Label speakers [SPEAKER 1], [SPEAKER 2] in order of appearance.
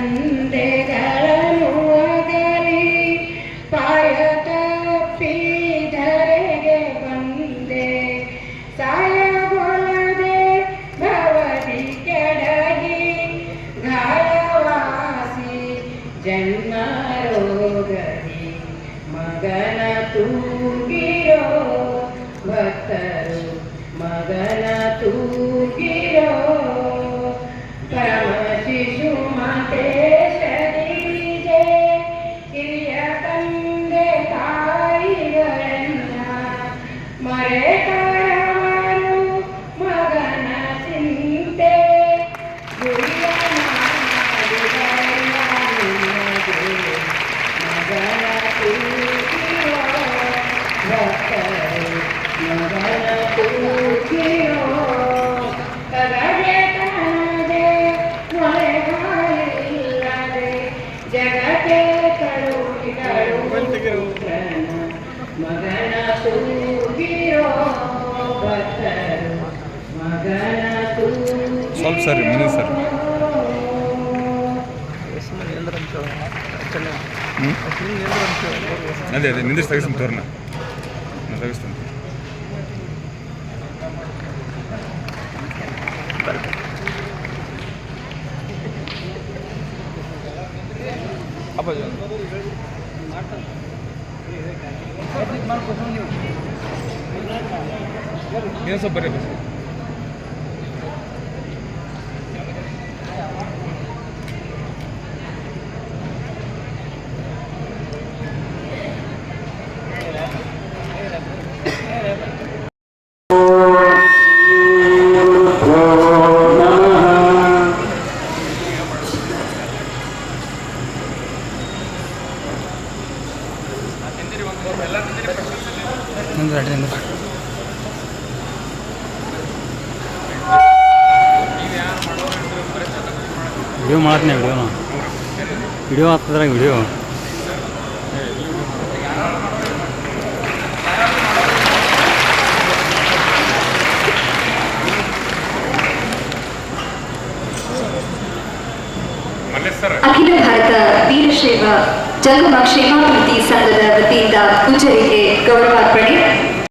[SPEAKER 1] ತಂದೆಗಳನ್ನು ಅಗಲಿ ಪಾಯ ಧರೆಗೆ ಬಂದೆ. ಸಾಯಗೊಳ್ಳದೆ ಭವದಿ ಕೆಡಗಿ ಗಾಯವಾಸಿ ಜನ್ಮ ಮಗನ ತೂಗಿರೋ ಭಕ್ತರು ಮಗನ ಮರೆತರವರು ಮಗನ ಚಿಂತೆ ಗುರಿಯ ಮಾಡಿದಲ್ಲ ನಿನಗೆ ಮಗನ ತೂಗಿರೋ
[SPEAKER 2] ಸ್ವಲ್ಪ ಸರಿ, ಮನಿ ಸರಿ. ಅದೇ ಅದೇ ನಿಂದಿಸಿ ತೆಗಿಸ್ತೀನಿ ತೋರ್ನ. ನಾನು ತೆಗಿಸ್ತೀನಿ. ಏನು ಸ್ವಲ್ಪ ಬರ್ರಿ. ಬಸ್
[SPEAKER 3] ವಿಡಿಯೋ ಮಾಡ್ತೀನಿ ವಿಡಿಯೋನ. ವಿಡಿಯೋ ಆಗ್ತದ್ರಾಗ ವಿಡಿಯೋ.
[SPEAKER 2] ಮಲ್ಲೇಶ್ ಸರ್
[SPEAKER 4] ಅಖಿಲ ಭಾರತ ವೀರಶೈವ ಜಂಗಮ ಕ್ಷೇಮಾಭಿವೃದ್ಧಿ ಸಂಘದ ವತಿಯಿಂದ ಪೂಜಾರಿಗೆ ಗೌರವಾರ್ಪಣೆ